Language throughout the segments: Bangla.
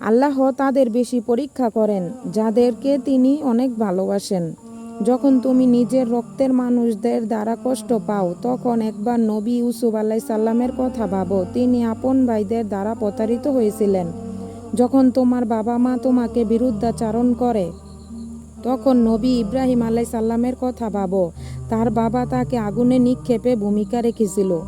আল্লাহ তাদের বেশি পরীক্ষা করেন, যাদেরকে তিনি অনেক ভালোবাসেন। যখন তুমি নিজের রক্তের মানুষদের দ্বারা কষ্ট পাও, তখন একবার নবী ইউসুফ আল্লাহ সাল্লামের কথা ভাবো, তিনি আপন ভাইদের দ্বারা প্রতারিত হয়েছিলেন। যখন তোমার বাবা মা তোমাকে বিরুদ্ধাচারণ করে, তখন নবী ইব্রাহিম আলাই সাল্লামের কথা ভাবো, তার বাবা তাকে আগুনে নিক্ষেপে ভূমিকা রেখেছিল।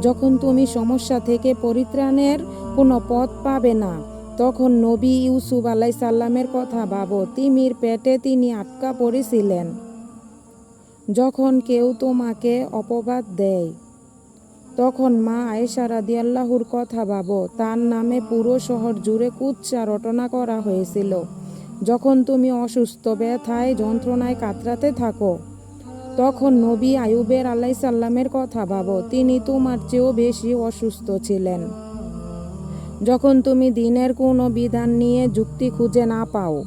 যখন তুমি সমস্যা থেকে পরিত্রাণের কোনো পথ পাবে না তখন নবী ইউসুফ আলাই সাল্লামের কথা ভাবো, তিমির পেটে তিনি আটকা পড়েছিলেন। যখন কেউ তোমাকে অপবাদ দেয়, তখন মা আয়েশা রাদিয়াল্লাহুর কথা ভাবো, তার নামে পুরো শহর জুড়ে কুচ্চা রটনা করা হয়েছিল। যখন তুমি অসুস্থ, ব্যথায়, যন্ত্রণায় কাতরাতে থাকো, তখন নবী আয়ুবের আল্লাহ সাল্লামের কথা ভাবো, তিনি তোমার চেয়েও বেশি অসুস্থ ছিলেন। যখন তুমি দিনের কোনো বিধান নিয়ে যুক্তি খুঁজে না পাও,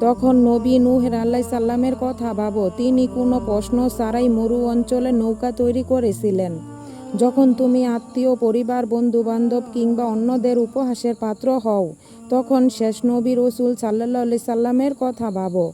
তখন নবী নূহের আল্লাহ সাল্লামের কথা ভাবো। তিনি কোনো প্রশ্ন ছাড়াই মরু অঞ্চলে নৌকা তৈরি করেছিলেন। যখন তুমি আত্মীয়, পরিবার বন্ধু বান্ধব কিংবা অন্যদের উপহাসের পাত্র হও, তখন শেষ নবী রসুল সাল্লাহ সাল্লামের কথা ভাবো।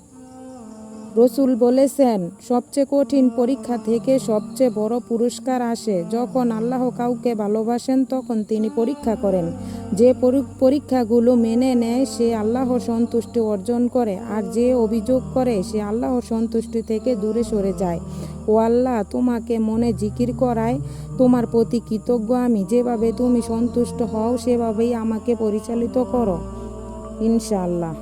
রসুল বলেছেন, সবচেয়ে কঠিন পরীক্ষা থেকে সবচেয়ে বড় পুরস্কার আসে যখন আল্লাহ কাউকে ভালোবাসেন তখন তিনি পরীক্ষা করেন। যে পরীক্ষাগুলো মেনে নেয়, সে আল্লাহর সন্তুষ্টি অর্জন করে আর যে অভিযোগ করে, সে আল্লাহর সন্তুষ্টি থেকে দূরে সরে যায়। ও আল্লাহ, তোমাকে মনে জিকির করায়, তোমার প্রতি কৃতজ্ঞ আমি। যেভাবে তুমি সন্তুষ্ট হও, সেভাবেই আমাকে পরিচালিত করো। ইনশাআল্লাহ।